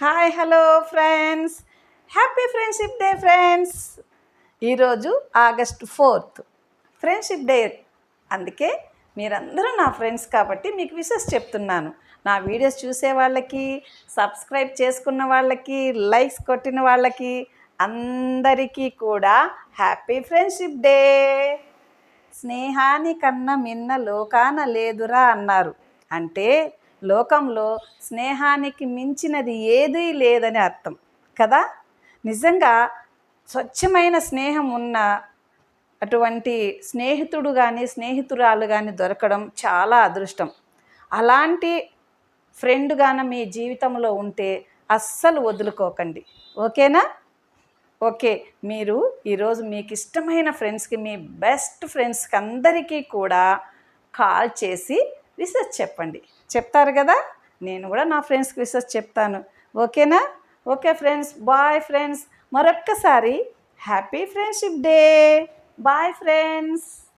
Hi hello friends happy friendship day friends ఈరోజు August fourth friendship day అందుకే మీరందరూ నా ఫ్రెండ్స్ కాబట్టి మీకు విషెస్ చెప్తున్నాను. నా వీడియోస్ చూసే వాళ్ళకి సబ్స్క్రైబ్ చేసుకున్న వాళ్ళకి లైక్స్ కొట్టిన వాళ్ళకి అందరికీ కూడా హ్యాపీ ఫ్రెండ్షిప్ డే స్నేహాని కన్నా మిన్న లోకాన లేదురా అన్నారు. అంటే లోకంలో స్నేహానికి మించినది ఏదీ లేదని అర్థం కదా? నిజంగా స్వచ్ఛమైన స్నేహం ఉన్న అటువంటి స్నేహితుడు కానీ స్నేహితురాలు కానీ దొరకడం చాలా అదృష్టం. అలాంటి ఫ్రెండ్ గాన మీ జీవితంలో ఉంటే అస్సలు వదులుకోకండి. ఓకేనా? ఓకే మీరు ఈరోజు మీకు ఇష్టమైన ఫ్రెండ్స్కి మీ బెస్ట్ ఫ్రెండ్స్కి అందరికీ కూడా కాల్ చేసి రీసెర్చ్ చెప్పండి. చెప్తారు కదా? నేను కూడా నా ఫ్రెండ్స్కి రీసెర్చ్ చెప్తాను. ఓకేనా? Okay friends. Bye friends. మరొక్కసారి happy friendship day. Bye friends.